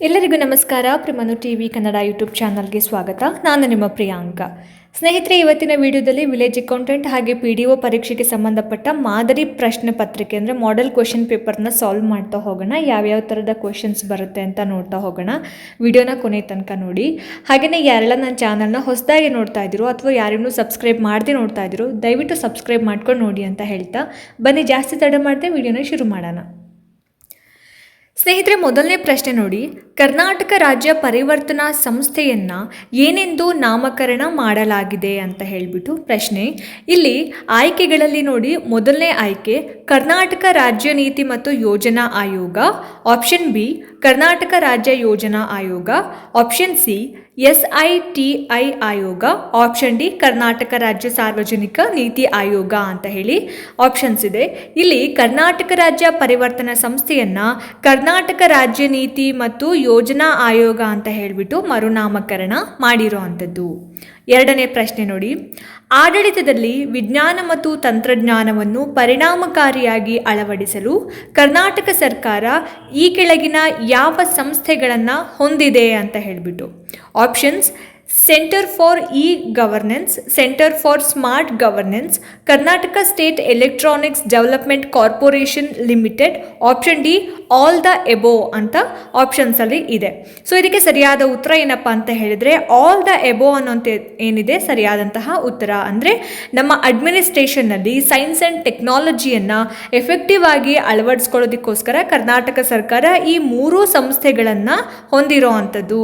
ಎಲ್ಲರಿಗೂ ನಮಸ್ಕಾರ. ಪ್ರಮನು ಟಿ ವಿ ಕನ್ನಡ ಯೂಟ್ಯೂಬ್ ಚಾನಲ್ಗೆ ಸ್ವಾಗತ. ನಾನು ನಿಮ್ಮ ಪ್ರಿಯಾಂಕ. ಸ್ನೇಹಿತರೆ, ಇವತ್ತಿನ ವಿಡಿಯೋದಲ್ಲಿ ವಿಲೇಜ್ ಅಕೌಂಟೆಂಟ್ ಹಾಗೆ ಪಿ ಡಿ ಒ ಪರೀಕ್ಷೆಗೆ ಸಂಬಂಧಪಟ್ಟ ಮಾದರಿ ಪ್ರಶ್ನೆ ಪತ್ರಿಕೆ ಅಂದರೆ ಮಾಡೆಲ್ ಕ್ವೆಶನ್ ಪೇಪರ್ನ ಸಾಲ್ವ್ ಮಾಡ್ತಾ ಹೋಗೋಣ. ಯಾವ್ಯಾವ ಥರದ ಕ್ವೆಶನ್ಸ್ ಬರುತ್ತೆ ಅಂತ ನೋಡ್ತಾ ಹೋಗೋಣ. ವಿಡಿಯೋನ ಕೊನೆ ತನಕ ನೋಡಿ. ಹಾಗೆಯೇ ಯಾರೆಲ್ಲ ನನ್ನ ಚಾನಲ್ನ ಹೊಸದಾಗಿ ನೋಡ್ತಾ ಇದ್ದೀರೋ ಅಥವಾ ಯಾರಿನ್ನೂ ಸಬ್ಸ್ಕ್ರೈಬ್ ಮಾಡದೆ ನೋಡ್ತಾ ಇದ್ದೀರೋ ದಯವಿಟ್ಟು ಸಬ್ಸ್ಕ್ರೈಬ್ ಮಾಡ್ಕೊಂಡು ನೋಡಿ ಅಂತ ಹೇಳ್ತಾ. ಬನ್ನಿ, ಜಾಸ್ತಿ ತಡ ಮಾಡದೆ ವಿಡಿಯೋನ ಶುರು ಮಾಡೋಣ. ಸ್ನೇಹಿತರೆ, ಮೊದಲನೇ ಪ್ರಶ್ನೆ ನೋಡಿ. ಕರ್ನಾಟಕ ರಾಜ್ಯ ಪರಿವರ್ತನಾ ಸಂಸ್ಥೆಯನ್ನ ಏನೆಂದು ನಾಮಕರಣ ಮಾಡಲಾಗಿದೆ ಅಂತ ಹೇಳಿಬಿಟ್ಟು ಪ್ರಶ್ನೆ. ಇಲ್ಲಿ ಆಯ್ಕೆಗಳಲ್ಲಿ ನೋಡಿ, ಮೊದಲನೇ ಆಯ್ಕೆ ಕರ್ನಾಟಕ ರಾಜ್ಯ ನೀತಿ ಮತ್ತು ಯೋಜನಾ ಆಯೋಗ ಆಪ್ಷನ್ ಬಿ ಕರ್ನಾಟಕ ರಾಜ್ಯ ಯೋಜನಾ ಆಯೋಗ option C S I T I ಆಯೋಗ ಆಪ್ಷನ್ ಡಿ ಕರ್ನಾಟಕ ರಾಜ್ಯ ಸಾರ್ವಜನಿಕ ನೀತಿ ಆಯೋಗ ಅಂತ ಹೇಳಿ ಆಪ್ಷನ್ಸ್ ಇದೆ. ಇಲ್ಲಿ ಕರ್ನಾಟಕ ರಾಜ್ಯ ಪರಿವರ್ತನಾ ಸಂಸ್ಥೆಯನ್ನ ಕರ್ನಾಟಕ ರಾಜ್ಯ ನೀತಿ ಮತ್ತು ಯೋಜನಾ ಆಯೋಗ ಅಂತ ಹೇಳಿಬಿಟ್ಟು ಮರುನಾಮಕರಣ ಮಾಡಿರೋ ಅಂಥದ್ದು ಎರಡನೇ ಪ್ರಶ್ನೆ ನೋಡಿ. ಆಡಳಿತದಲ್ಲಿ ವಿಜ್ಞಾನ ಮತ್ತು ತಂತ್ರಜ್ಞಾನವನ್ನು ಪರಿಣಾಮಕಾರಿಯಾಗಿ ಅಳವಡಿಸಲು ಕರ್ನಾಟಕ ಸರ್ಕಾರ ಈ ಕೆಳಗಿನ ಯಾವ ಸಂಸ್ಥೆಗಳನ್ನು ಹೊಂದಿದೆ ಅಂತ ಹೇಳಿಬಿಟ್ಟು. Options, centre for e governance centre for smart governance, Karnataka state electronics development corporation limited, option D all the above ಅಂತ ಆಪ್ಷನ್ಸಲ್ಲಿ ಇದೆ. ಸೊ ಇದಕ್ಕೆ ಸರಿಯಾದ ಉತ್ತರ ಏನಪ್ಪ ಅಂತ ಹೇಳಿದರೆ ಆಲ್ ದ ಎಬೋ ಅನ್ನೋಂಥ ಏನಿದೆ, ಸರಿಯಾದಂತಹ ಉತ್ತರ. ಅಂದರೆ, ನಮ್ಮ ಅಡ್ಮಿನಿಸ್ಟ್ರೇಷನ್ನಲ್ಲಿ ಸೈನ್ಸ್ ಆ್ಯಂಡ್ ಟೆಕ್ನಾಲಜಿಯನ್ನು ಎಫೆಕ್ಟಿವ್ ಆಗಿ ಅಳವಡಿಸ್ಕೊಳ್ಳೋದಕ್ಕೋಸ್ಕರ ಕರ್ನಾಟಕ ಸರ್ಕಾರ ಈ ಮೂರು ಸಂಸ್ಥೆಗಳನ್ನು ಹೊಂದಿರೋ ಅಂಥದ್ದು.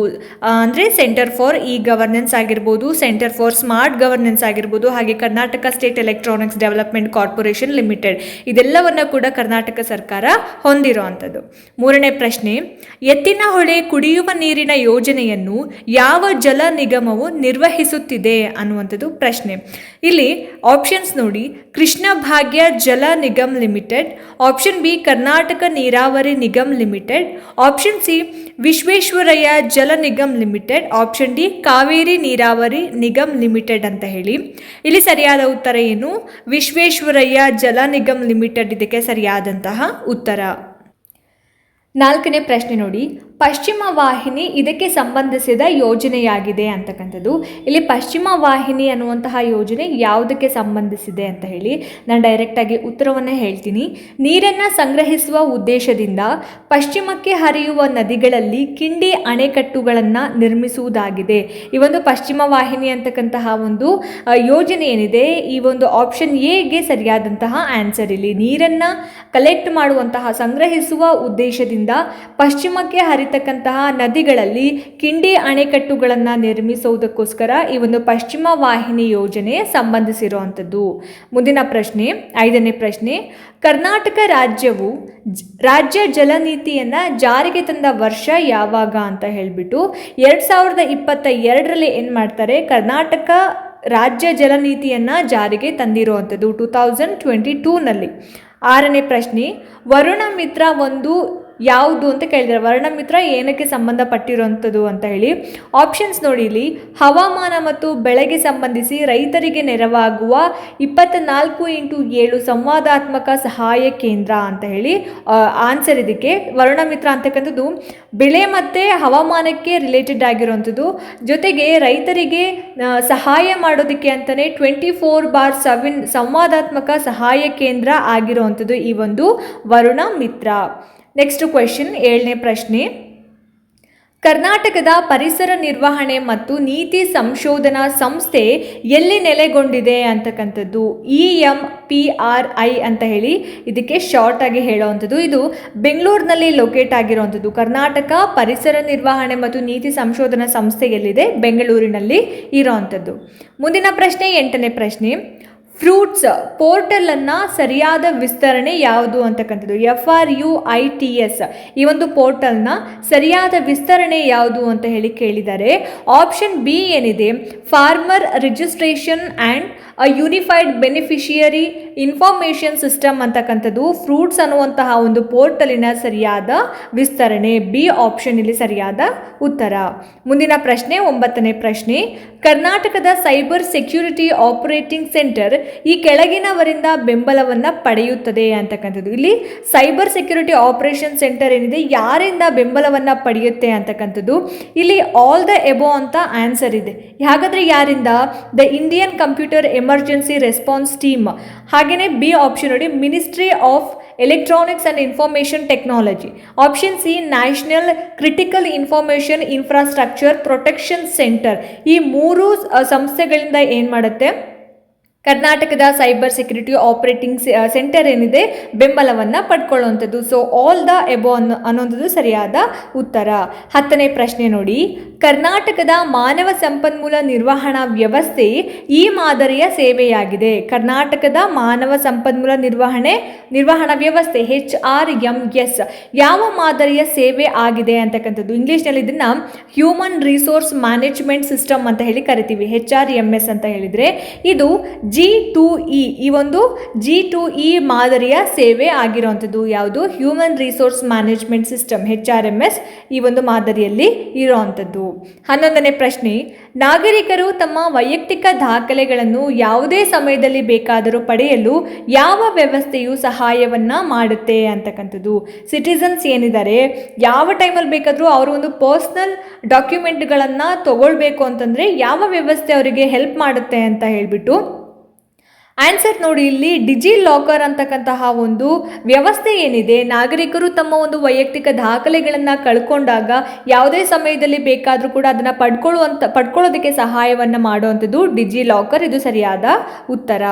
ಅಂದರೆ ಸೆಂಟರ್ ಫಾರ್ ಇ ಗವರ್ನೆನ್ಸ್ ಆಗಿರ್ಬೋದು ಸೆಂಟರ್ ಫಾರ್ ಸ್ಮಾರ್ಟ್ ಗವರ್ನೆನ್ಸ್ ಆಗಿರ್ಬೋದು, ಹಾಗೆ Karnataka state electronics development corporation limited ಇದೆಲ್ಲವನ್ನ ಕೂಡ ಕರ್ನಾಟಕ ಸರ್ಕಾರ ಹೊಂದಿರೋ ಅಂಥದ್ದು. ಮೂರನೇ ಪ್ರಶ್ನೆ ಎತ್ತಿನಹೊಳೆ ಕುಡಿಯುವ ನೀರಿನ ಯೋಜನೆಯನ್ನು ಯಾವ ಜಲ ನಿಗಮವು ನಿರ್ವಹಿಸುತ್ತಿದೆ ಅನ್ನುವಂಥದ್ದು ಪ್ರಶ್ನೆ. ಇಲ್ಲಿ ಆಪ್ಷನ್ಸ್ ನೋಡಿ, Krishna Bhagya Jal Nigam limited option B, Karnataka Neeravari Nigam limited option C, Visvesvaraya Jal Nigam limited option D, Kaveri Neeravari Nigam limited ಅಂತ ಹೇಳಿ. ಇಲ್ಲಿ ಸರಿಯಾದ ಉತ್ತರ ಏನು? ವಿಶ್ವೇಶ್ವರಯ್ಯ ಜಲ ನಿಗಮ್ ಲಿಮಿಟೆಡ್ ಇದಕ್ಕೆ ಸರಿಯಾದಂತಹ ಉತ್ತರ. ನಾಲ್ಕನೇ ಪ್ರಶ್ನೆ ನೋಡಿ. ಪಶ್ಚಿಮ ವಾಹಿನಿ ಇದಕ್ಕೆ ಸಂಬಂಧಿಸಿದ ಯೋಜನೆಯಾಗಿದೆ ಅಂತಕ್ಕಂಥದ್ದು. ಇಲ್ಲಿ ಪಶ್ಚಿಮ ವಾಹಿನಿ ಅನ್ನುವಂತಹ ಯೋಜನೆ ಯಾವುದಕ್ಕೆ ಸಂಬಂಧಿಸಿದೆ ಅಂತ ಹೇಳಿ ನಾನು ಡೈರೆಕ್ಟಾಗಿ ಉತ್ತರವನ್ನು ಹೇಳ್ತೀನಿ. ನೀರನ್ನು ಸಂಗ್ರಹಿಸುವ ಉದ್ದೇಶದಿಂದ ಪಶ್ಚಿಮಕ್ಕೆ ಹರಿಯುವ ನದಿಗಳಲ್ಲಿ ಕಿಂಡಿ ಅಣೆಕಟ್ಟುಗಳನ್ನು ನಿರ್ಮಿಸುವುದಾಗಿದೆ. ಈ ಒಂದು ಪಶ್ಚಿಮ ವಾಹಿನಿ ಅಂತಕ್ಕಂತಹ ಒಂದು ಯೋಜನೆ ಏನಿದೆ, ಈ ಒಂದು ಆಪ್ಷನ್ ಎಗೆ ಸರಿಯಾದಂತಹ ಆನ್ಸರ್ ಇಲ್ಲಿ. ನೀರನ್ನು ಕಲೆಕ್ಟ್ ಮಾಡುವಂತಹ, ಸಂಗ್ರಹಿಸುವ ಉದ್ದೇಶದಿಂದ ಪಶ್ಚಿಮಕ್ಕೆ ಹರಿತಕ್ಕಂತಹ ನದಿಗಳಲ್ಲಿ ಕಿಂಡಿ ಅಣೆಕಟ್ಟುಗಳನ್ನು ನಿರ್ಮಿಸುವುದಕ್ಕೋಸ್ಕರ ಈ ಒಂದು ಪಶ್ಚಿಮ ವಾಹಿನಿ ಯೋಜನೆ ಸಂಬಂಧಿಸಿರುವಂಥದ್ದು. ಮುಂದಿನ ಪ್ರಶ್ನೆ, ಐದನೇ ಪ್ರಶ್ನೆ, ಕರ್ನಾಟಕ ರಾಜ್ಯವು ರಾಜ್ಯ ಜಲ ನೀತಿಯನ್ನು ಜಾರಿಗೆ ತಂದ ವರ್ಷ ಯಾವಾಗ ಅಂತ ಹೇಳಿಬಿಟ್ಟು ಎರಡು ಸಾವಿರದ ಇಪ್ಪತ್ತ ಎರಡರಲ್ಲಿ ಏನು ಮಾಡ್ತಾರೆ? ಕರ್ನಾಟಕ ರಾಜ್ಯ ಜಲ ನೀತಿಯನ್ನು ಜಾರಿಗೆ ತಂದಿರುವಂಥದ್ದು ಟೂ ತೌಸಂಡ್ ಟ್ವೆಂಟಿ ಟೂನಲ್ಲಿ. ಆರನೇ ಪ್ರಶ್ನೆ, ವರುಣ ಮಿತ್ರ ಒಂದು ಯಾವುದು ಅಂತ ಕೇಳಿದ್ದಾರೆ ವರ್ಣಮಿತ್ರ ಏನಕ್ಕೆ ಸಂಬಂಧಪಟ್ಟಿರುವಂಥದ್ದು ಅಂತ ಹೇಳಿ ಆಪ್ಷನ್ಸ್ ನೋಡಿ ಇಲ್ಲಿ. ಹವಾಮಾನ ಮತ್ತು ಬೆಳೆಗೆ ಸಂಬಂಧಿಸಿ ರೈತರಿಗೆ ನೆರವಾಗುವ ಇಪ್ಪತ್ತ ನಾಲ್ಕು ಇಂಟು ಏಳು ಸಂವಾದಾತ್ಮಕ ಸಹಾಯ ಕೇಂದ್ರ ಅಂತ ಹೇಳಿ ಆನ್ಸರ್ ಇದಕ್ಕೆ. ವರ್ಣಮಿತ್ರ ಅಂತಕ್ಕಂಥದ್ದು ಬೆಳೆ ಮತ್ತು ಹವಾಮಾನಕ್ಕೆ ರಿಲೇಟೆಡ್ ಆಗಿರುವಂಥದ್ದು. ಜೊತೆಗೆ ರೈತರಿಗೆ ಸಹಾಯ ಮಾಡೋದಕ್ಕೆ ಅಂತಲೇ ಟ್ವೆಂಟಿ ಫೋರ್ ಬಾರ್ ಸೆವೆನ್ ಸಂವಾದಾತ್ಮಕ ಸಹಾಯ ಕೇಂದ್ರ ಆಗಿರುವಂಥದ್ದು ಈ ಒಂದು ವರುಣ ಮಿತ್ರ ನೆಕ್ಸ್ಟ್ ಕ್ವೆಶನ್ ಏಳನೇ ಪ್ರಶ್ನೆ. ಕರ್ನಾಟಕದ ಪರಿಸರ ನಿರ್ವಹಣೆ ಮತ್ತು ನೀತಿ ಸಂಶೋಧನಾ ಸಂಸ್ಥೆ ಎಲ್ಲಿ ನೆಲೆಗೊಂಡಿದೆ ಅಂತಕ್ಕಂಥದ್ದು? E M P R I ಅಂತ ಹೇಳಿ ಇದಕ್ಕೆ ಶಾರ್ಟ್ ಆಗಿ ಹೇಳುವಂಥದ್ದು. ಇದು ಬೆಂಗಳೂರಿನಲ್ಲಿ ಲೊಕೇಟ್ ಆಗಿರುವಂಥದ್ದು. ಕರ್ನಾಟಕ ಪರಿಸರ ನಿರ್ವಹಣೆ ಮತ್ತು ನೀತಿ ಸಂಶೋಧನಾ ಸಂಸ್ಥೆ ಎಲ್ಲಿದೆ? ಬೆಂಗಳೂರಿನಲ್ಲಿ ಇರೋವಂಥದ್ದು. ಮುಂದಿನ ಪ್ರಶ್ನೆ, ಎಂಟನೇ ಪ್ರಶ್ನೆ. ಫ್ರೂಟ್ಸ್ ಪೋರ್ಟಲನ್ನು ಸರಿಯಾದ ವಿಸ್ತರಣೆ ಯಾವುದು ಅಂತಕ್ಕಂಥದ್ದು F R U I T S ಈ ಒಂದು ಪೋರ್ಟಲ್ನ ಸರಿಯಾದ ವಿಸ್ತರಣೆ ಯಾವುದು ಅಂತ ಹೇಳಿ ಕೇಳಿದ್ದಾರೆ ಆಪ್ಷನ್ ಬಿ ಏನಿದೆ? Farmer registration and uh unified beneficiary information system ಅಂತಕ್ಕಂಥದ್ದು ಫ್ರೂಟ್ಸ್ ಅನ್ನುವಂತಹ ಒಂದು ಪೋರ್ಟಲಿನ ಸರಿಯಾದ ವಿಸ್ತರಣೆ ಬಿ ಆಪ್ಷನ್ ಇಲ್ಲಿ ಸರಿಯಾದ ಉತ್ತರ. ಮುಂದಿನ ಪ್ರಶ್ನೆ, ಒಂಬತ್ತನೇ ಪ್ರಶ್ನೆ. ಕರ್ನಾಟಕದ ಸೈಬರ್ ಸೆಕ್ಯೂರಿಟಿ ಆಪರೇಟಿಂಗ್ ಸೆಂಟರ್ ಈ ಕೆಳಗಿನವರಿಂದ ಬೆಂಬಲವನ್ನು ಪಡೆಯುತ್ತದೆ ಅಂತಕ್ಕಂಥದ್ದು. ಇಲ್ಲಿ ಸೈಬರ್ ಸೆಕ್ಯೂರಿಟಿ ಆಪರೇಷನ್ ಸೆಂಟರ್ ಏನಿದೆ, ಯಾರಿಂದ ಬೆಂಬಲವನ್ನು ಪಡೆಯುತ್ತೆ ಅಂತಕ್ಕಂಥದ್ದು. ಇಲ್ಲಿ ಆಲ್ ದ ಎಬೋ ಅಂತ ಆನ್ಸರ್ ಇದೆ. ಹಾಗಾದರೆ ಯಾರಿಂದ? The Indian computer emergency response team ಹಾಗೆಯೇ ಬಿ ಆಪ್ಷನ್ ನೋಡಿ ministry of electronics and information technology option C national critical information infrastructure protection centre ಈ ಮೂರು ಸಂಸ್ಥೆಗಳಿಂದ ಏನು ಮಾಡುತ್ತೆ? ಕರ್ನಾಟಕದ ಸೈಬರ್ ಸೆಕ್ಯೂರಿಟಿ ಆಪರೇಟಿಂಗ್ ಸೆಂಟರ್ ಏನಿದೆ, ಬೆಂಬಲವನ್ನು ಪಡ್ಕೊಳ್ಳುವಂಥದ್ದು. ಸೊ ಆಲ್ ದ ಎಬೋ ಅನ್ನೋ ಅನ್ನೋದು ಸರಿಯಾದ ಉತ್ತರ. ಹತ್ತನೇ ಪ್ರಶ್ನೆ ನೋಡಿ. ಕರ್ನಾಟಕದ ಮಾನವ ಸಂಪನ್ಮೂಲ ನಿರ್ವಹಣಾ ವ್ಯವಸ್ಥೆ ಈ ಮಾದರಿಯ ಸೇವೆಯಾಗಿದೆ. ಕರ್ನಾಟಕದ ಮಾನವ ಸಂಪನ್ಮೂಲ ನಿರ್ವಹಣೆ, ನಿರ್ವಹಣಾ ವ್ಯವಸ್ಥೆ ಹೆಚ್ ಆರ್ ಎಂ ಎಸ್ ಯಾವ ಮಾದರಿಯ ಸೇವೆ ಆಗಿದೆ ಅಂತಕ್ಕಂಥದ್ದು. ಇಂಗ್ಲೀಷ್ನಲ್ಲಿ ಇದನ್ನು ಹ್ಯೂಮನ್ ರಿಸೋರ್ಸ್ ಮ್ಯಾನೇಜ್ಮೆಂಟ್ ಸಿಸ್ಟಮ್ ಅಂತ ಹೇಳಿ ಕರಿತೀವಿ ಹೆಚ್ ಆರ್ ಎಂ ಎಸ್ ಅಂತ ಹೇಳಿದರೆ. ಇದು ಜಿ ಟು ಇ, ಈ ಒಂದು ಜಿ ಟು ಇ ಮಾದರಿಯ ಸೇವೆ ಆಗಿರುವಂಥದ್ದು ಯಾವುದು? Human resource management system H R M S ಈ ಒಂದು ಮಾದರಿಯಲ್ಲಿ ಇರುವಂಥದ್ದು. ಹನ್ನೊಂದನೇ ಪ್ರಶ್ನೆ, ನಾಗರಿಕರು ತಮ್ಮ ವೈಯಕ್ತಿಕ ದಾಖಲೆಗಳನ್ನು ಯಾವುದೇ ಸಮಯದಲ್ಲಿ ಬೇಕಾದರೂ ಪಡೆಯಲು ಯಾವ ವ್ಯವಸ್ಥೆಯು ಸಹಾಯವನ್ನು ಮಾಡುತ್ತೆ ಅಂತಕ್ಕಂಥದ್ದು. ಸಿಟಿಸನ್ಸ್ ಏನಿದ್ದಾರೆ? ಯಾವ ಟೈಮಲ್ಲಿ ಬೇಕಾದರೂ ಅವರು ಒಂದು ಪರ್ಸ್ನಲ್ ಡಾಕ್ಯುಮೆಂಟ್ಗಳನ್ನು ತಗೊಳ್ಬೇಕು ಅಂತಂದರೆ ಯಾವ ವ್ಯವಸ್ಥೆ ಅವರಿಗೆ ಹೆಲ್ಪ್ ಮಾಡುತ್ತೆ ಅಂತ ಹೇಳಿಬಿಟ್ಟು ಆನ್ಸರ್ ನೋಡಿ ಇಲ್ಲಿ ಡಿಜಿ ಲಾಕರ್ ಅಂತಕ್ಕಂತಹ ಒಂದು ವ್ಯವಸ್ಥೆ ಏನಿದೆ? ನಾಗರಿಕರು ತಮ್ಮ ಒಂದು ವೈಯಕ್ತಿಕ ದಾಖಲೆಗಳನ್ನು ಕಳ್ಕೊಂಡಾಗ ಯಾವುದೇ ಸಮಯದಲ್ಲಿ ಬೇಕಾದರೂ ಕೂಡ ಅದನ್ನು ಪಡ್ಕೊಳ್ಳುವಂಥ ಪಡ್ಕೊಳ್ಳೋದಕ್ಕೆ ಸಹಾಯವನ್ನು ಮಾಡುವಂಥದ್ದು ಡಿಜಿ ಲಾಕರ್ ಇದು ಸರಿಯಾದ ಉತ್ತರ.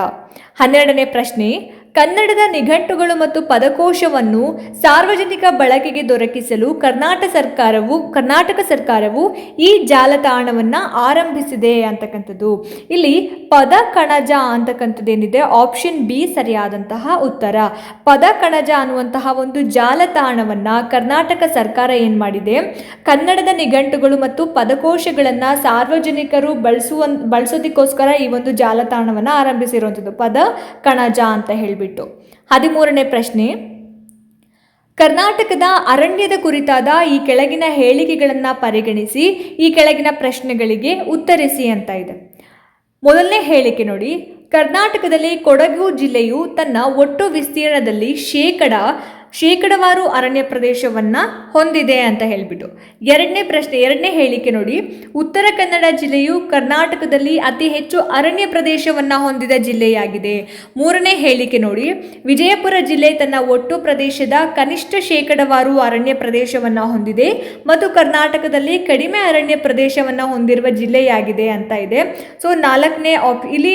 ಹನ್ನೆರಡನೇ ಪ್ರಶ್ನೆ. ಕನ್ನಡದ ನಿಘಂಟುಗಳು ಮತ್ತು ಪದಕೋಶವನ್ನು ಸಾರ್ವಜನಿಕ ಬಳಕೆಗೆ ದೊರಕಿಸಲು ಕರ್ನಾಟಕ ಸರ್ಕಾರವು ಕರ್ನಾಟಕ ಸರ್ಕಾರವು ಈ ಜಾಲತಾಣವನ್ನು ಆರಂಭಿಸಿದೆ ಅಂತಕ್ಕಂಥದ್ದು. ಇಲ್ಲಿ ಪದ ಕಣಜ ಅಂತಕ್ಕಂಥದ್ದು ಏನಿದೆ ಆಪ್ಷನ್ ಬಿ ಸರಿಯಾದಂತಹ ಉತ್ತರ. ಪದ ಕಣಜ ಅನ್ನುವಂತಹ ಒಂದು ಜಾಲತಾಣವನ್ನು ಕರ್ನಾಟಕ ಸರ್ಕಾರ ಏನು ಮಾಡಿದೆ? ಕನ್ನಡದ ನಿಘಂಟುಗಳು ಮತ್ತು ಪದಕೋಶಗಳನ್ನು ಸಾರ್ವಜನಿಕರು ಬಳಸುವ ಬಳಸೋದಕ್ಕೋಸ್ಕರ ಈ ಒಂದು ಜಾಲತಾಣವನ್ನು ಆರಂಭಿಸಿರುವಂಥದ್ದು. ಪದ ಕಣಜ ಅಂತ ಹೇಳಿಬಿಟ್ಟು. ಹದಿಮೂರನೇ ಪ್ರಶ್ನೆ. ಕರ್ನಾಟಕದ ಅರಣ್ಯದ ಕುರಿತಾದ ಈ ಕೆಳಗಿನ ಹೇಳಿಕೆಗಳನ್ನು ಪರಿಗಣಿಸಿ, ಈ ಕೆಳಗಿನ ಪ್ರಶ್ನೆಗಳಿಗೆ ಉತ್ತರಿಸಿ ಅಂತ ಇದೆ. ಮೊದಲನೇ ಹೇಳಿಕೆ ನೋಡಿ. ಕರ್ನಾಟಕದಲ್ಲಿ ಕೊಡಗು ಜಿಲ್ಲೆಯು ತನ್ನ ಒಟ್ಟು ವಿಸ್ತೀರ್ಣದಲ್ಲಿ ಶೇಕಡ ಶೇಕಡವಾರು ಅರಣ್ಯ ಪ್ರದೇಶವನ್ನು ಹೊಂದಿದೆ ಅಂತ ಹೇಳಿಬಿಟ್ಟು. ಎರಡನೇ ಪ್ರಶ್ನೆ, ಎರಡನೇ ಹೇಳಿಕೆ ನೋಡಿ. ಉತ್ತರ ಕನ್ನಡ ಜಿಲ್ಲೆಯು ಕರ್ನಾಟಕದಲ್ಲಿ ಅತಿ ಹೆಚ್ಚು ಅರಣ್ಯ ಪ್ರದೇಶವನ್ನು ಹೊಂದಿದ ಜಿಲ್ಲೆಯಾಗಿದೆ. ಮೂರನೇ ಹೇಳಿಕೆ ನೋಡಿ. ವಿಜಯಪುರ ಜಿಲ್ಲೆ ತನ್ನ ಒಟ್ಟು ಪ್ರದೇಶದ ಕನಿಷ್ಠ ಶೇಕಡವಾರು ಅರಣ್ಯ ಪ್ರದೇಶವನ್ನು ಹೊಂದಿದೆ ಮತ್ತು ಕರ್ನಾಟಕದಲ್ಲಿ ಕಡಿಮೆ ಅರಣ್ಯ ಪ್ರದೇಶವನ್ನು ಹೊಂದಿರುವ ಜಿಲ್ಲೆಯಾಗಿದೆ ಅಂತ ಇದೆ. ಸೊ, ನಾಲ್ಕನೇ ಆಪ್ ಇಲ್ಲಿ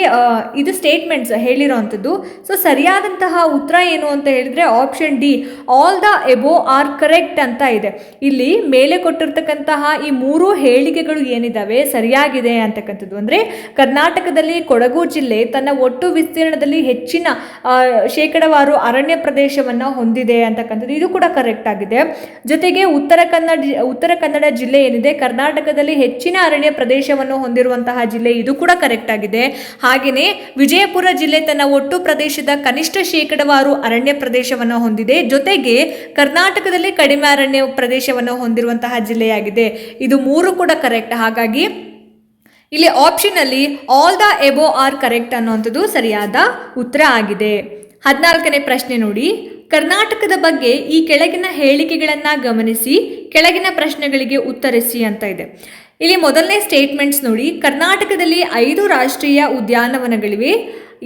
ಇದು ಸ್ಟೇಟ್ಮೆಂಟ್ಸ್ ಹೇಳಿರೋವಂಥದ್ದು ಸೊ, ಸರಿಯಾದಂತಹ ಉತ್ತರ ಏನು ಅಂತ ಹೇಳಿದ್ರೆ option D all the above are correct ಅಂತ ಇದೆ. ಇಲ್ಲಿ ಮೇಲೆ ಕೊಟ್ಟಿರ್ತಕ್ಕಂತಹ ಈ ಮೂರು ಹೇಳಿಕೆಗಳು ಏನಿದ್ದಾವೆ ಸರಿಯಾಗಿದೆ ಅಂತಕ್ಕಂಥದ್ದು. ಅಂದರೆ ಕರ್ನಾಟಕದಲ್ಲಿ ಕೊಡಗು ಜಿಲ್ಲೆ ತನ್ನ ಒಟ್ಟು ವಿಸ್ತೀರ್ಣದಲ್ಲಿ ಹೆಚ್ಚಿನ ಶೇಕಡವಾರು ಅರಣ್ಯ ಪ್ರದೇಶವನ್ನು ಹೊಂದಿದೆ ಅಂತಕ್ಕಂಥದ್ದು. ಇದು ಕೂಡ ಕರೆಕ್ಟ್ ಆಗಿದೆ. ಜೊತೆಗೆ ಉತ್ತರ ಕನ್ನಡ ಉತ್ತರ ಕನ್ನಡ ಜಿಲ್ಲೆ ಏನಿದೆ, ಕರ್ನಾಟಕದಲ್ಲಿ ಹೆಚ್ಚಿನ ಅರಣ್ಯ ಪ್ರದೇಶವನ್ನು ಹೊಂದಿರುವಂತಹ ಜಿಲ್ಲೆ ಇದು ಕೂಡ ಕರೆಕ್ಟ್ ಆಗಿದೆ. ಹಾಗೆಯೇ ವಿಜಯಪುರ ಜಿಲ್ಲೆ ತನ್ನ ಒಟ್ಟು ಪ್ರದೇಶದ ಕನಿಷ್ಠ ಶೇಕಡವಾರು ಅರಣ್ಯ ಪ್ರದೇಶವನ್ನು ಹೊಂದಿದೆ. ಜೊತೆಗೆ ಕರ್ನಾಟಕದಲ್ಲಿ ಕಡಿಮೆ ಅರಣ್ಯ ಪ್ರದೇಶವನ್ನು ಹೊಂದಿರುವಂತಹ ಜಿಲ್ಲೆಯಾಗಿದೆ. ಇದು ಮೂರು ಕೂಡ ಕರೆಕ್ಟ್ ಹಾಗಾಗಿ ಇಲ್ಲಿ ಆಪ್ಷನಲ್ಲಿ all the above are correct ಅನ್ನುವಂಥದ್ದು ಸರಿಯಾದ ಉತ್ತರ ಆಗಿದೆ. ಹದಿನಾಲ್ಕನೇ ಪ್ರಶ್ನೆ ನೋಡಿ. ಕರ್ನಾಟಕದ ಬಗ್ಗೆ ಈ ಕೆಳಗಿನ ಹೇಳಿಕೆಗಳನ್ನು ಗಮನಿಸಿ, ಕೆಳಗಿನ ಪ್ರಶ್ನೆಗಳಿಗೆ ಉತ್ತರಿಸಿ ಅಂತ ಇದೆ. ಇಲ್ಲಿ ಮೊದಲನೇ ಸ್ಟೇಟ್ಮೆಂಟ್ಸ್ ನೋಡಿ. ಕರ್ನಾಟಕದಲ್ಲಿ ಐದು ರಾಷ್ಟ್ರೀಯ ಉದ್ಯಾನವನಗಳಿವೆ.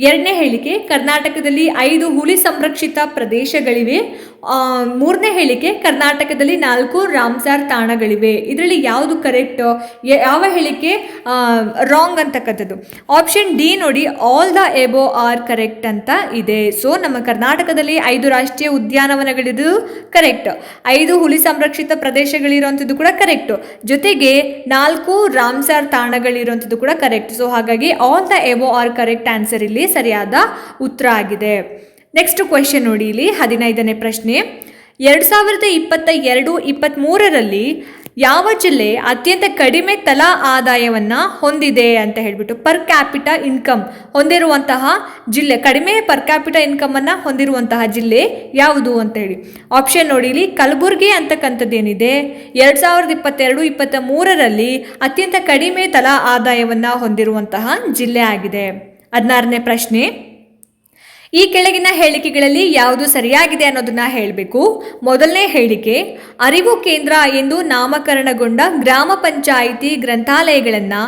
ಎರಡನೇ ಹೇಳಿಕೆ ಕರ್ನಾಟಕದಲ್ಲಿ ಐದು ಹುಲಿ ಸಂರಕ್ಷಿತ ಪ್ರದೇಶಗಳಿವೆ. ಮೂರನೇ ಹೇಳಿಕೆ, ಕರ್ನಾಟಕದಲ್ಲಿ ನಾಲ್ಕು ರಾಮ್ಸಾರ್ ತಾಣಗಳಿವೆ. ಇದರಲ್ಲಿ ಯಾವುದು ಕರೆಕ್ಟ್ ಯಾವ ಹೇಳಿಕೆ ರಾಂಗ್ ಅಂತಕ್ಕಂಥದ್ದು? ಆಪ್ಷನ್ ಡಿ ನೋಡಿ all the above are correct ಅಂತ ಇದೆ. ಸೊ ನಮ್ಮ ಕರ್ನಾಟಕದಲ್ಲಿ ಐದು ರಾಷ್ಟ್ರೀಯ ಉದ್ಯಾನವನಗಳಿದು ಕರೆಕ್ಟ್ ಐದು ಹುಲಿ ಸಂರಕ್ಷಿತ ಪ್ರದೇಶಗಳಿರುವಂಥದ್ದು ಕೂಡ ಕರೆಕ್ಟ್ ಜೊತೆಗೆ ನಾಲ್ಕು ರಾಮ್ಸಾರ್ ತಾಣಗಳಿರುವಂಥದ್ದು ಕೂಡ ಕರೆಕ್ಟ್ ಸೊ ಹಾಗಾಗಿ all the above are correct answer ಇಲ್ಲಿ ಸರಿಯಾದ ಉತ್ತರ ಆಗಿದೆ. ನೆಕ್ಸ್ಟ್ ಕ್ವೆಶನ್ ನೋಡಿ ಇಲ್ಲಿ, ಹದಿನೈದನೇ ಪ್ರಶ್ನೆ. ಎರಡು ಸಾವಿರದ ಇಪ್ಪತ್ತ ಎರಡು ಇಪ್ಪತ್ತ್ಮೂರರಲ್ಲಿ ಯಾವ ಜಿಲ್ಲೆ ಅತ್ಯಂತ ಕಡಿಮೆ ತಲಾ ಆದಾಯವನ್ನ ಹೊಂದಿದೆ ಅಂತ ಹೇಳಿಬಿಟ್ಟು ಪರ್ ಕ್ಯಾಪಿಟ ಇನ್ಕಮ್ ಹೊಂದಿರುವಂತಹ ಜಿಲ್ಲೆ, ಕಡಿಮೆ ಪರ್ ಕ್ಯಾಪಿಟ ಇನ್ಕಮ್ ಅನ್ನ ಹೊಂದಿರುವಂತಹ ಜಿಲ್ಲೆ ಯಾವುದು ಅಂತ ಹೇಳಿ. ಆಪ್ಷನ್ ನೋಡಿ ಇಲ್ಲಿ, ಕಲಬುರಗಿ ಅಂತಕ್ಕಂಥದ್ದೇನಿದೆ. ಎರಡು ಸಾವಿರದ ಇಪ್ಪತ್ತೆರಡು ಇಪ್ಪತ್ತ ಮೂರರಲ್ಲಿ ಅತ್ಯಂತ ಕಡಿಮೆ ತಲಾ ಆದಾಯವನ್ನ ಹೊಂದಿರುವಂತಹ ಜಿಲ್ಲೆ ಆಗಿದೆ. ಹದಿನಾರನೇ ಪ್ರಶ್ನೆ. ಈ ಕೆಳಗಿನ ಹೇಳಿಕೆಗಳಲ್ಲಿ ಯಾವುದು ಸರಿಯಾಗಿದೆ ಅನ್ನೋದನ್ನ ಹೇಳಬೇಕು. ಮೊದಲನೇ ಹೇಳಿಕೆ, ಅರಿವು ಕೇಂದ್ರ ಎಂದು ನಾಮಕರಣಗೊಂಡ ಗ್ರಾಮ ಪಂಚಾಯಿತಿ ಗ್ರಂಥಾಲಯಗಳನ್ನು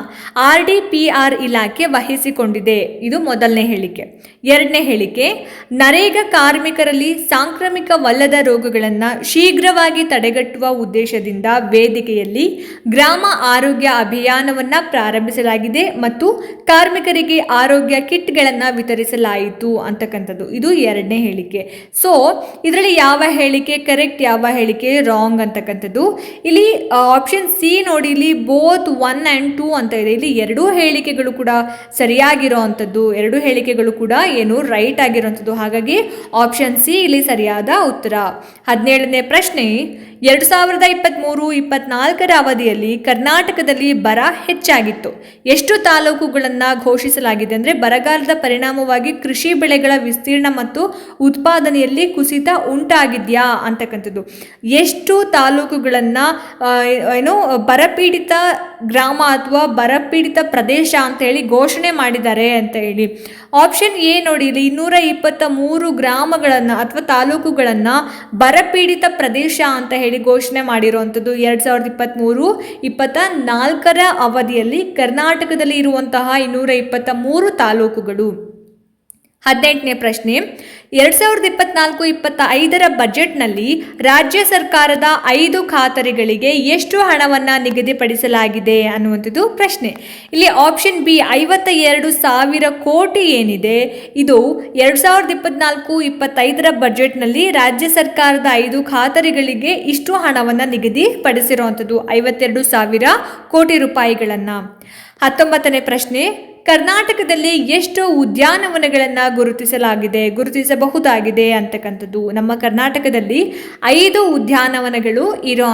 ಆರ್ ಡಿ ಪಿ ಆರ್ ಇಲಾಖೆ ವಹಿಸಿಕೊಂಡಿದೆ. ಇದು ಮೊದಲನೇ ಹೇಳಿಕೆ. ಎರಡನೇ ಹೇಳಿಕೆ, ನರೇಗಾ ಕಾರ್ಮಿಕರಲ್ಲಿ ಸಾಂಕ್ರಾಮಿಕವಲ್ಲದ ರೋಗಗಳನ್ನು ಶೀಘ್ರವಾಗಿ ತಡೆಗಟ್ಟುವ ಉದ್ದೇಶದಿಂದ ವೇದಿಕೆಯಲ್ಲಿ ಗ್ರಾಮ ಆರೋಗ್ಯ ಅಭಿಯಾನವನ್ನು ಪ್ರಾರಂಭಿಸಲಾಗಿದೆ ಮತ್ತು ಕಾರ್ಮಿಕರಿಗೆ ಆರೋಗ್ಯ ಕಿಟ್ಗಳನ್ನು ವಿತರಿಸಲಾಯಿತು ಅಂತಕ್ಕಂಥದ್ದು ಇದು ಎರಡನೇ ಹೇಳಿಕೆ. ಸೊ ಇದರಲ್ಲಿ ಯಾವ ಹೇಳಿಕೆ? ಕರೆಕ್ಟ್ ಯಾವ ಹೇಳಿಕೆ? ರಾಂಗ್ ಅಂತಕ್ಕಂಥದ್ದು. ಇಲ್ಲಿ ಆಪ್ಷನ್ ಸಿ ನೋಡಿ, ಇಲ್ಲಿ ಬೋತ್ ಒನ್ ಆ್ಯಂಡ್ ಟೂ ಅಂತ ಇದೆ. ಇಲ್ಲಿ ಎರಡೂ ಹೇಳಿಕೆಗಳು ಕೂಡ ಸರಿಯಾಗಿರೋ ಅಂಥದ್ದು ಎರಡೂ ಹೇಳಿಕೆಗಳು ಕೂಡ ಏನು ರೈಟ್ ಆಗಿರೋಂಥದ್ದು. ಹಾಗಾಗಿ ಆಪ್ಷನ್ ಸಿ ಇಲ್ಲಿ ಸರಿಯಾದ ಉತ್ತರ. ಹದಿನೇಳನೇ ಪ್ರಶ್ನೆ ಎರಡು ಸಾವಿರದ ಇಪ್ಪತ್ತ್ಮೂರು ಇಪ್ಪತ್ನಾಲ್ಕರ ಅವಧಿಯಲ್ಲಿ ಕರ್ನಾಟಕದಲ್ಲಿ ಬರ ಹೆಚ್ಚಾಗಿತ್ತು. ಎಷ್ಟು ತಾಲೂಕುಗಳನ್ನು ಘೋಷಿಸಲಾಗಿದೆ ಅಂದರೆ ಬರಗಾಲದ ಪರಿಣಾಮವಾಗಿ ಕೃಷಿ ಬೆಳೆಗಳ ವಿಸ್ತೀರ್ಣ ಮತ್ತು ಉತ್ಪಾದನೆಯಲ್ಲಿ ಕುಸಿತ ಉಂಟಾಗಿದೆಯಾ ಅಂತಕ್ಕಂಥದ್ದು. ಎಷ್ಟು ತಾಲೂಕುಗಳನ್ನು ಏನು ಬರಪೀಡಿತ ಗ್ರಾಮ ಅಥವಾ ಬರಪೀಡಿತ ಪ್ರದೇಶ ಅಂತ ಹೇಳಿ ಘೋಷಣೆ ಮಾಡಿದ್ದಾರೆ ಅಂತ ಹೇಳಿ. ಆಪ್ಷನ್ ಎ ನೋಡಿ, ಇಲ್ಲಿ ಇನ್ನೂರ ಇಪ್ಪತ್ತ ಮೂರು ಗ್ರಾಮಗಳನ್ನು ಅಥವಾ ತಾಲೂಕುಗಳನ್ನು ಬರಪೀಡಿತ ಪ್ರದೇಶ ಅಂತ ಹೇಳಿ ಘೋಷಣೆ ಮಾಡಿರುವಂಥದ್ದು. ಎರಡು ಸಾವಿರದ ಇಪ್ಪತ್ತ್ಮೂರು ಇಪ್ಪತ್ತ ನಾಲ್ಕರ ಅವಧಿಯಲ್ಲಿ ಕರ್ನಾಟಕದಲ್ಲಿ ಇರುವಂತಹ ಇನ್ನೂರ ಇಪ್ಪತ್ತ ಮೂರು ತಾಲೂಕುಗಳು. ಹದಿನೆಂಟನೇ ಪ್ರಶ್ನೆ. ಎರಡು ಸಾವಿರದ ಇಪ್ಪತ್ನಾಲ್ಕು ಇಪ್ಪತ್ತ ಐದರ ಬಜೆಟ್ನಲ್ಲಿ ರಾಜ್ಯ ಸರ್ಕಾರದ ಐದು ಖಾತರಿಗಳಿಗೆ ಎಷ್ಟು ಹಣವನ್ನು ನಿಗದಿಪಡಿಸಲಾಗಿದೆ ಅನ್ನುವಂಥದ್ದು ಪ್ರಶ್ನೆ. ಇಲ್ಲಿ ಆಪ್ಷನ್ ಬಿ ಐವತ್ತ ಎರಡು ಸಾವಿರ ಕೋಟಿ ಏನಿದೆ, ಇದು ಎರಡು ಸಾವಿರದ ಇಪ್ಪತ್ನಾಲ್ಕು ಇಪ್ಪತ್ತೈದರ ಬಜೆಟ್ನಲ್ಲಿ ರಾಜ್ಯ ಸರ್ಕಾರದ ಐದು ಖಾತರಿಗಳಿಗೆ ಇಷ್ಟು ಹಣವನ್ನು ನಿಗದಿಪಡಿಸಿರುವಂಥದ್ದು, ಐವತ್ತೆರಡು ಸಾವಿರ ಕೋಟಿ ರೂಪಾಯಿಗಳನ್ನು. ಹತ್ತೊಂಬತ್ತನೇ ಪ್ರಶ್ನೆ. ಕರ್ನಾಟಕದಲ್ಲಿ ಎಷ್ಟು ಉದ್ಯಾನವನಗಳನ್ನು ಗುರುತಿಸಲಾಗಿದೆ ಗುರುತಿಸಬಹುದಾಗಿದೆ ಅಂತಕ್ಕಂಥದ್ದು. ನಮ್ಮ ಕರ್ನಾಟಕದಲ್ಲಿ ಐದು ಉದ್ಯಾನವನಗಳು ಇರೋ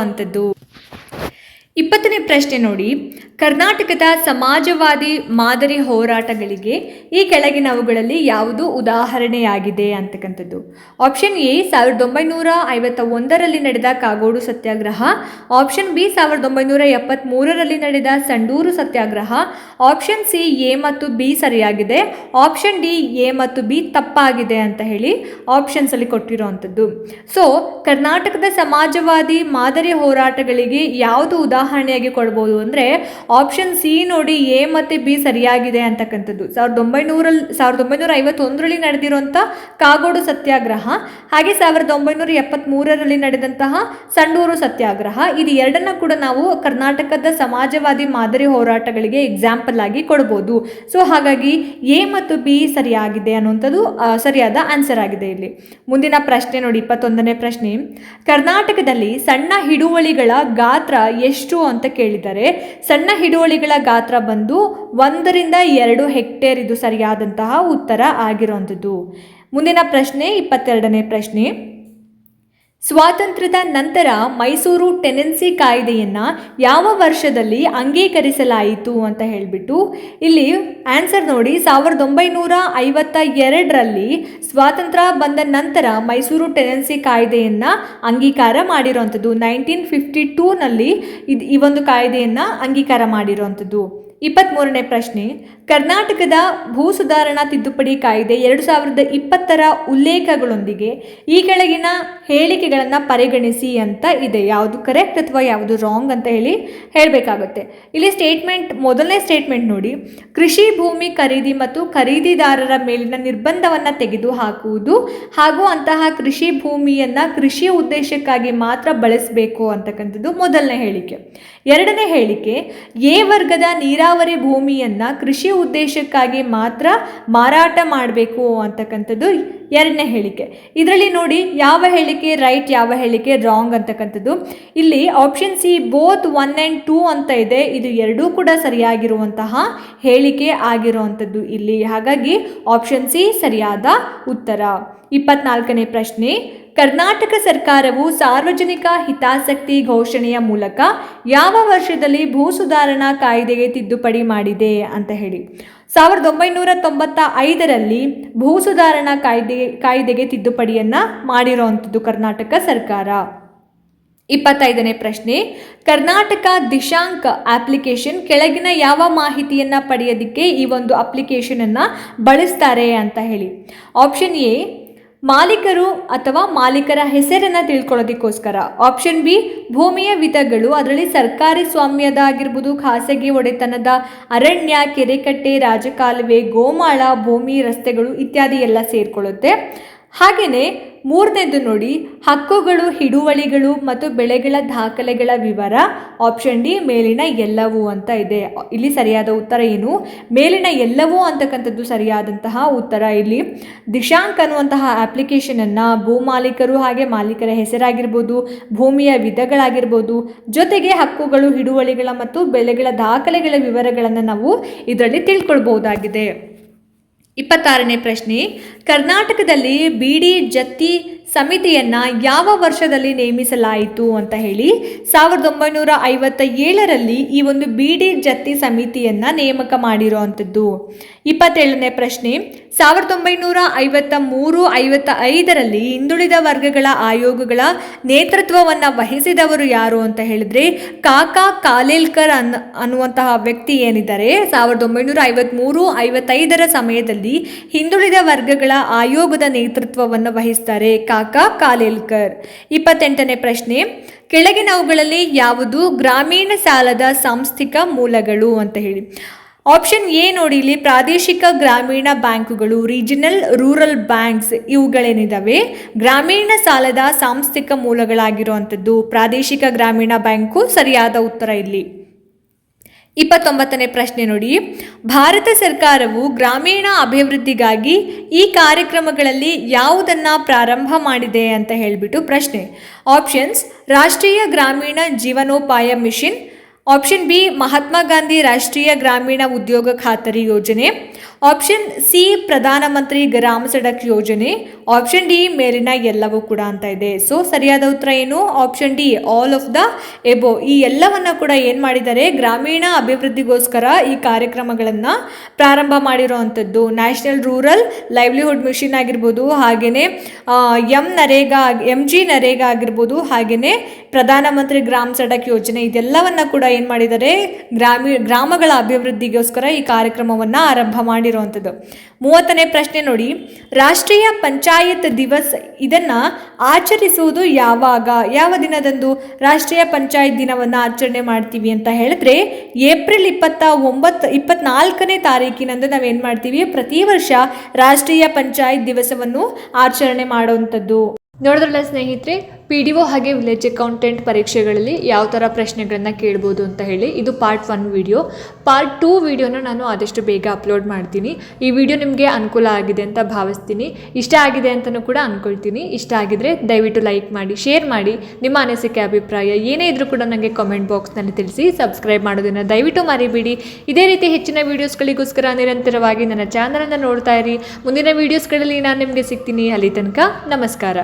ಇಪ್ಪತ್ತನೇ ಪ್ರಶ್ನೆ ನೋಡಿ. ಕರ್ನಾಟಕದ ಸಮಾಜವಾದಿ ಮಾದರಿ ಹೋರಾಟಗಳಿಗೆ ಈ ಕೆಳಗಿನವುಗಳಲ್ಲಿ ಯಾವುದು ಉದಾಹರಣೆಯಾಗಿದೆ ಅಂತಕ್ಕಂಥದ್ದು. ಆಪ್ಷನ್ ಎ ಸಾವಿರದ ಒಂಬೈನೂರ ಐವತ್ತ ಒಂದರಲ್ಲಿ ನಡೆದ ಕಾಗೋಡು ಸತ್ಯಾಗ್ರಹ. ಆಪ್ಷನ್ ಬಿ ಸಾವಿರದ ಒಂಬೈನೂರ ಎಪ್ಪತ್ತ್ಮೂರರಲ್ಲಿ ನಡೆದ ಸಂಡೂರು ಸತ್ಯಾಗ್ರಹ. ಆಪ್ಷನ್ ಸಿ ಎ ಮತ್ತು ಬಿ ಸರಿಯಾಗಿದೆ. ಆಪ್ಷನ್ ಡಿ ಎ ಮತ್ತು ಬಿ ತಪ್ಪಾಗಿದೆ ಅಂತ ಹೇಳಿ ಆಪ್ಷನ್ಸಲ್ಲಿ ಕೊಟ್ಟಿರುವಂಥದ್ದು. ಸೊ ಕರ್ನಾಟಕದ ಸಮಾಜವಾದಿ ಮಾದರಿ ಹೋರಾಟಗಳಿಗೆ ಯಾವುದು ಉದಾಹರಣೆಯಾಗಿ ಕೊಡ್ಬೋದು ಅಂದರೆ ಆಪ್ಷನ್ ಸಿ ನೋಡಿ ಎ ಮತ್ತು ಬಿ ಸರಿಯಾಗಿದೆ ಅಂತಕ್ಕಂಥದ್ದು. ಸಾವಿರದ ಒಂಬೈನೂರಲ್ಲಿ ಸಾವಿರದ ಒಂಬೈನೂರ ಐವತ್ತೊಂದರಲ್ಲಿ ನಡೆದಿರುವಂಥ ಕಾಗೋಡು ಸತ್ಯಾಗ್ರಹ, ಹಾಗೆ ಸಾವಿರದ ಒಂಬೈನೂರ ಎಪ್ಪತ್ತ್ಮೂರರಲ್ಲಿ ನಡೆದಂತಹ ಸಂಡೂರು ಸತ್ಯಾಗ್ರಹ, ಇದು ಎರಡನ್ನ ಕೂಡ ನಾವು ಕರ್ನಾಟಕದ ಸಮಾಜವಾದಿ ಮಾದರಿ ಹೋರಾಟಗಳಿಗೆ ಎಕ್ಸಾಂಪಲ್ ಆಗಿ ಕೊಡ್ಬೋದು. ಸೊ ಹಾಗಾಗಿ ಎ ಮತ್ತು ಬಿ ಸರಿಯಾಗಿದೆ ಅನ್ನುವಂಥದ್ದು ಸರಿಯಾದ ಆನ್ಸರ್ ಆಗಿದೆ ಇಲ್ಲಿ. ಮುಂದಿನ ಪ್ರಶ್ನೆ ನೋಡಿ, ಇಪ್ಪತ್ತೊಂದನೇ ಪ್ರಶ್ನೆ. ಕರ್ನಾಟಕದಲ್ಲಿ ಸಣ್ಣ ಹಿಡುವಳಿಗಳ ಗಾತ್ರ ಎಷ್ಟು ಅಂತ ಕೇಳಿದ್ದಾರೆ ಸಣ್ಣ ಹಿಡುವಳಿಗಳ ಗಾತ್ರ ಬಂದು ಒಂದರಿಂದ ಎರಡು ಹೆಕ್ಟೇರ್ ಇದು ಸರಿಯಾದಂತಹ ಉತ್ತರ ಆಗಿರುವಂಥದ್ದು ಮುಂದಿನ ಪ್ರಶ್ನೆ, ಇಪ್ಪತ್ತೆರಡನೇ ಪ್ರಶ್ನೆ. ಸ್ವಾತಂತ್ರ್ಯದ ನಂತರ ಮೈಸೂರು ಟೆನೆನ್ಸಿ ಕಾಯ್ದೆಯನ್ನು ಯಾವ ವರ್ಷದಲ್ಲಿ ಅಂಗೀಕರಿಸಲಾಯಿತು ಅಂತ ಹೇಳಿಬಿಟ್ಟು ಇಲ್ಲಿ ಆನ್ಸರ್ ನೋಡಿ. ಸಾವಿರದ ಒಂಬೈನೂರ ಐವತ್ತ ಎರಡರಲ್ಲಿ ಸ್ವಾತಂತ್ರ್ಯ ಬಂದ ನಂತರ ಮೈಸೂರು ಟೆನೆನ್ಸಿ ಕಾಯ್ದೆಯನ್ನು ಅಂಗೀಕಾರ ಮಾಡಿರೋವಂಥದ್ದು. ನೈನ್ಟೀನ್ ಫಿಫ್ಟಿ ಟೂನಲ್ಲಿ ಇದು ಈ ಒಂದು ಕಾಯ್ದೆಯನ್ನು ಅಂಗೀಕಾರ ಮಾಡಿರುವಂಥದ್ದು. ಇಪ್ಪತ್ತ್ಮೂರನೇ ಪ್ರಶ್ನೆ, ಕರ್ನಾಟಕದ ಭೂ ಸುಧಾರಣಾ ತಿದ್ದುಪಡಿ ಕಾಯ್ದೆ ಎರಡು ಸಾವಿರದ ಇಪ್ಪತ್ತರ ಉಲ್ಲೇಖಗಳೊಂದಿಗೆ ಈ ಕೆಳಗಿನ ಹೇಳಿಕೆಗಳನ್ನು ಪರಿಗಣಿಸಿ ಅಂತ ಇದೆ. ಯಾವುದು ಕರೆಕ್ಟ್ ಅಥವಾ ಯಾವುದು ರಾಂಗ್ ಅಂತ ಹೇಳಿ ಹೇಳಬೇಕಾಗುತ್ತೆ. ಇಲ್ಲಿ ಸ್ಟೇಟ್ಮೆಂಟ್ ಮೊದಲನೇ ಸ್ಟೇಟ್ಮೆಂಟ್ ನೋಡಿ. ಕೃಷಿ ಭೂಮಿ ಖರೀದಿ ಮತ್ತು ಖರೀದಿದಾರರ ಮೇಲಿನ ನಿರ್ಬಂಧವನ್ನು ತೆಗೆದು ಹಾಕುವುದು ಹಾಗೂ ಅಂತಹ ಕೃಷಿ ಭೂಮಿಯನ್ನು ಕೃಷಿ ಉದ್ದೇಶಕ್ಕಾಗಿ ಮಾತ್ರ ಬಳಸಬೇಕು ಅಂತಕ್ಕಂಥದ್ದು ಮೊದಲನೇ ಹೇಳಿಕೆ. ಎರಡನೇ ಹೇಳಿಕೆ, ಎ ವರ್ಗದ ನೀರಾವರಿ ಭೂಮಿಯನ್ನು ಕೃಷಿ ಉದ್ದೇಶಕ್ಕಾಗಿ ಮಾತ್ರ ಮಾರಾಟ ಮಾಡಬೇಕು ಅಂತಕ್ಕಂಥದ್ದು ಎರಡನೇ ಹೇಳಿಕೆ. ಇದರಲ್ಲಿ ನೋಡಿ, ಯಾವ ಹೇಳಿಕೆ ರೈಟ್, ಯಾವ ಹೇಳಿಕೆ ರಾಂಗ್ ಅಂತಕ್ಕಂಥದ್ದು. ಇಲ್ಲಿ option C, both one and two ಅಂತ ಇದೆ. ಇದು ಎರಡೂ ಕೂಡ ಸರಿಯಾಗಿರುವಂತಹ ಹೇಳಿಕೆ ಆಗಿರುವಂಥದ್ದು ಇಲ್ಲಿ. ಹಾಗಾಗಿ ಆಪ್ಷನ್ ಸಿ ಸರಿಯಾದ ಉತ್ತರ. ಇಪ್ಪತ್ನಾಲ್ಕನೇ ಪ್ರಶ್ನೆ, ಕರ್ನಾಟಕ ಸರ್ಕಾರವು ಸಾರ್ವಜನಿಕ ಹಿತಾಸಕ್ತಿ ಘೋಷಣೆಯ ಮೂಲಕ ಯಾವ ವರ್ಷದಲ್ಲಿ ಭೂ ಸುಧಾರಣಾ ಕಾಯ್ದೆಗೆ ತಿದ್ದುಪಡಿ ಮಾಡಿದೆ ಅಂತ ಹೇಳಿ. ಸಾವಿರದ ಒಂಬೈನೂರ ತೊಂಬತ್ತ ಐದರಲ್ಲಿ ಭೂ ಸುಧಾರಣಾ ಕಾಯ್ದೆ, ಕಾಯ್ದೆಗೆ ತಿದ್ದುಪಡಿಯನ್ನು ಮಾಡಿರುವಂಥದ್ದು ಕರ್ನಾಟಕ ಸರ್ಕಾರ. ಇಪ್ಪತ್ತೈದನೇ ಪ್ರಶ್ನೆ, ಕರ್ನಾಟಕ ದಿಶಾಂಕ ಅಪ್ಲಿಕೇಶನ್ ಕೆಳಗಿನ ಯಾವ ಮಾಹಿತಿಯನ್ನು ಪಡೆಯೋದಕ್ಕೆ ಈ ಒಂದು ಅಪ್ಲಿಕೇಶನನ್ನು ಬಳಸ್ತಾರೆ ಅಂತ ಹೇಳಿ. ಆಪ್ಷನ್ ಎ ಮಾಲೀಕರು ಅಥವಾ ಮಾಲೀಕರ ಹೆಸರನ್ನು ತಿಳ್ಕೊಳ್ಳೋದಕ್ಕೋಸ್ಕರ. ಆಪ್ಷನ್ ಬಿ ಭೂಮಿಯ ವಿಧಗಳು. ಅದರಲ್ಲಿ ಸರ್ಕಾರಿ ಸ್ವಾಮ್ಯದ ಆಗಿರ್ಬೋದು ಖಾಸಗಿ ಒಡೆತನದ ಅರಣ್ಯ, ಕೆರೆಕಟ್ಟೆ, ರಾಜಕಾಲುವೆ, ಗೋಮಾಳ, ಭೂಮಿ, ರಸ್ತೆಗಳು ಇತ್ಯಾದಿ ಎಲ್ಲ ಸೇರಿಕೊಳ್ಳುತ್ತೆ. ಹಾಗೆಯೇ ಮೂರನೇದು ನೋಡಿ, ಹಕ್ಕುಗಳು, ಹಿಡುವಳಿಗಳು ಮತ್ತು ಬೆಳೆಗಳ ದಾಖಲೆಗಳ ವಿವರ ಆಪ್ಷನ್ ಡಿ ಮೇಲಿನ ಎಲ್ಲವೂ ಅಂತ ಇದೆ. ಇಲ್ಲಿ ಸರಿಯಾದ ಉತ್ತರ ಏನು? ಮೇಲಿನ ಎಲ್ಲವೂ ಅಂತಕ್ಕಂಥದ್ದು ಸರಿಯಾದಂತಹ ಉತ್ತರ ಇಲ್ಲಿ. ದಿಶಾಂಕ್ ಅನ್ನುವಂತಹ ಅಪ್ಲಿಕೇಶನನ್ನು ಭೂಮಾಲೀಕರು ಹಾಗೆ ಮಾಲೀಕರ ಹೆಸರಾಗಿರ್ಬೋದು, ಭೂಮಿಯ ವಿಧಗಳಾಗಿರ್ಬೋದು, ಜೊತೆಗೆ ಹಕ್ಕುಗಳು, ಹಿಡುವಳಿಗಳ ಮತ್ತು ಬೆಳೆಗಳ ದಾಖಲೆಗಳ ವಿವರಗಳನ್ನು ನಾವು ಇದರಲ್ಲಿ ತಿಳ್ಕೊಳ್ಬಹುದಾಗಿದೆ. ಇಪ್ಪತ್ತಾರನೇ ಪ್ರಶ್ನೆ ಕರ್ನಾಟಕದಲ್ಲಿ ಬಿಡಿ ಜತ್ತಿ ಸಮಿತಿಯನ್ನು ಯಾವ ವರ್ಷದಲ್ಲಿ ನೇಮಿಸಲಾಯಿತು ಅಂತ ಹೇಳಿ ಸಾವಿರದ ಒಂಬೈನೂರ ಐವತ್ತ ಏಳರಲ್ಲಿ ಈ ಒಂದು ಬಿಡಿ ಜತ್ತಿ ಸಮಿತಿಯನ್ನು ನೇಮಕ ಮಾಡಿರುವಂಥದ್ದು. ಇಪ್ಪತ್ತೇಳನೇ ಪ್ರಶ್ನೆ, ಸಾವಿರದ ಒಂಬೈನೂರ ಐವತ್ತ ಮೂರು ಐವತ್ತ ಐದರಲ್ಲಿ ಹಿಂದುಳಿದ ವರ್ಗಗಳ ಆಯೋಗಗಳ ನೇತೃತ್ವವನ್ನು ವಹಿಸಿದವರು ಯಾರು ಅಂತ ಹೇಳಿದ್ರೆ ಕಾಕಾ ಕಾಲೇಲ್ಕರ್ ಅನ್, ಅನ್ನುವಂತಹ ವ್ಯಕ್ತಿ ಏನಿದ್ದಾರೆ, ಸಾವಿರದ ಒಂಬೈನೂರ ಐವತ್ತ್ಮೂರು ಐವತ್ತೈದರ ಸಮಯದಲ್ಲಿ ಹಿಂದುಳಿದ ವರ್ಗಗಳ ಆಯೋಗದ ನೇತೃತ್ವವನ್ನು ವಹಿಸ್ತಾರೆ ಕಾಕಾ ಕಾಲೇಲ್ಕರ್. ಇಪ್ಪತ್ತೆಂಟನೇ ಪ್ರಶ್ನೆ ಕೆಳಗಿನವುಗಳಲ್ಲಿ ಯಾವುದು ಗ್ರಾಮೀಣ ಸಾಲದ ಸಾಂಸ್ಥಿಕ ಮೂಲಗಳು ಅಂತ ಹೇಳಿ. ಆಪ್ಷನ್ ಎ ನೋಡಿ ಇಲ್ಲಿ ಪ್ರಾದೇಶಿಕ ಗ್ರಾಮೀಣ ಬ್ಯಾಂಕುಗಳು, ರೀಜನಲ್, ರೂರಲ್ ಬ್ಯಾಂಕ್ಸ್ ಇವುಗಳೇನಿದ್ದಾವೆ ಗ್ರಾಮೀಣ ಸಾಲದ ಸಾಂಸ್ಥಿಕ ಮೂಲಗಳಾಗಿರುವಂಥದ್ದು, ಪ್ರಾದೇಶಿಕ ಗ್ರಾಮೀಣ ಬ್ಯಾಂಕು ಸರಿಯಾದ ಉತ್ತರ ಇಲ್ಲಿ. ಇಪ್ಪತ್ತೊಂಬತ್ತನೇ ಪ್ರಶ್ನೆ ನೋಡಿ. ಭಾರತ ಸರ್ಕಾರವು ಗ್ರಾಮೀಣ ಅಭಿವೃದ್ಧಿಗಾಗಿ ಈ ಕಾರ್ಯಕ್ರಮಗಳಲ್ಲಿ ಯಾವುದನ್ನು ಪ್ರಾರಂಭ ಮಾಡಿದೆ ಅಂತ ಹೇಳಿಬಿಟ್ಟು ಪ್ರಶ್ನೆ. ಆಪ್ಷನ್ಸ್, ರಾಷ್ಟ್ರೀಯ ಗ್ರಾಮೀಣ ಜೀವನೋಪಾಯ mission. Option B, Mahatma Gandhi ರಾಷ್ಟ್ರೀಯ ಗ್ರಾಮೀಣ ಉದ್ಯೋಗ ಖಾತರಿ ಯೋಜನೆ. ಆಪ್ಷನ್ ಸಿ ಪ್ರಧಾನಮಂತ್ರಿ ಗ್ರಾಮ ಸಡಕ್ ಯೋಜನೆ ಆಪ್ಷನ್ ಡಿ ಮೇಲಿನ ಎಲ್ಲವೂ ಕೂಡ ಅಂತ ಇದೆ ಸೊ ಸರಿಯಾದ ಉತ್ತರ ಏನು option D all of the above ಈ ಎಲ್ಲವನ್ನ ಕೂಡ ಏನು ಮಾಡಿದ್ದಾರೆ? ಗ್ರಾಮೀಣ ಅಭಿವೃದ್ಧಿಗೋಸ್ಕರ ಈ ಕಾರ್ಯಕ್ರಮಗಳನ್ನು ಪ್ರಾರಂಭ ಮಾಡಿರುವಂಥದ್ದು. ನ್ಯಾಷನಲ್ ರೂರಲ್ ಲೈವ್ಲಿಹುಡ್ ಮಿಷನ್ ಆಗಿರ್ಬೋದು ಹಾಗೆಯೇ M NREGA M G NREGA ಆಗಿರ್ಬೋದು ಹಾಗೆಯೇ ಪ್ರಧಾನಮಂತ್ರಿ ಗ್ರಾಮ ಸಡಕ್ ಯೋಜನೆ ಇದೆಲ್ಲವನ್ನ ಕೂಡ ಏನು ಮಾಡಿದ್ದಾರೆ? ಗ್ರಾಮೀಣ ಗ್ರಾಮಗಳ ಅಭಿವೃದ್ಧಿಗೋಸ್ಕರ ಈ ಕಾರ್ಯಕ್ರಮವನ್ನು ಆರಂಭ ಮಾಡಿರುವಂಥದ್ದು ಮೂವತ್ತನೇ ಪ್ರಶ್ನೆ ನೋಡಿ. ರಾಷ್ಟ್ರೀಯ ಪಂಚಾಯತ್ ದಿವಸ್ ಇದನ್ನು ಆಚರಿಸುವುದು ಯಾವಾಗ? ಯಾವ ದಿನದಂದು ರಾಷ್ಟ್ರೀಯ ಪಂಚಾಯತ್ ದಿನವನ್ನು ಆಚರಣೆ ಮಾಡ್ತೀವಿ ಅಂತ ಹೇಳಿದ್ರೆ, ಏಪ್ರಿಲ್ ಇಪ್ಪತ್ತ ಒಂಬತ್ತು ಇಪ್ಪತ್ನಾಲ್ಕನೇ ತಾರೀಕಿನಂದು ನಾವೇನು ಮಾಡ್ತೀವಿ? ಪ್ರತಿ ವರ್ಷ ರಾಷ್ಟ್ರೀಯ ಪಂಚಾಯತ್ ದಿವಸವನ್ನು ಆಚರಣೆ ಮಾಡುವಂಥದ್ದು. ನೋಡಿದ್ರಲ್ಲ ಸ್ನೇಹಿತರೆ ಪಿ ಡಿ ಒ ಹಾಗೆ ವಿಲೇಜ್ ಅಕೌಂಟೆಂಟ್ ಪರೀಕ್ಷೆಗಳಲ್ಲಿ ಯಾವ ಥರ ಪ್ರಶ್ನೆಗಳನ್ನು ಕೇಳ್ಬೋದು ಅಂತ ಹೇಳಿ ಇದು part one video part two ವಿಡಿಯೋನ ನಾನು ಆದಷ್ಟು ಬೇಗ ಅಪ್ಲೋಡ್ ಮಾಡ್ತೀನಿ. ಈ ವಿಡಿಯೋ ನಿಮಗೆ ಅನುಕೂಲ ಆಗಿದೆ ಅಂತ ಭಾವಿಸ್ತೀನಿ. ಇಷ್ಟ ಆಗಿದೆ ಅಂತಲೂ ಕೂಡ ಅಂದ್ಕೊಳ್ತೀನಿ ಇಷ್ಟ ಆಗಿದ್ರೆ ದಯವಿಟ್ಟು ಲೈಕ್ ಮಾಡಿ ಶೇರ್ ಮಾಡಿ. ನಿಮ್ಮ ಅನಿಸಿಕೆ, ಅಭಿಪ್ರಾಯ ಏನೇ ಇದ್ರೂ ಕೂಡ ನನಗೆ ಕಾಮೆಂಟ್ ಬಾಕ್ಸ್ನಲ್ಲಿ ತಿಳಿಸಿ ಸಬ್ಸ್ಕ್ರೈಬ್ ಮಾಡೋದನ್ನು ದಯವಿಟ್ಟು ಮರಿಬೇಡಿ. ಇದೇ ರೀತಿ ಹೆಚ್ಚಿನ ವೀಡಿಯೋಸ್ಗಳಿಗೋಸ್ಕರ ನಿರಂತರವಾಗಿ ನನ್ನ ಚಾನಲನ್ನು ನೋಡ್ತಾ ಇರಿ. ಮುಂದಿನ ವೀಡಿಯೋಸ್ಗಳಲ್ಲಿ ನಾನು ನಿಮಗೆ ಸಿಗ್ತೀನಿ. ಅಲ್ಲಿ ತನಕ ನಮಸ್ಕಾರ.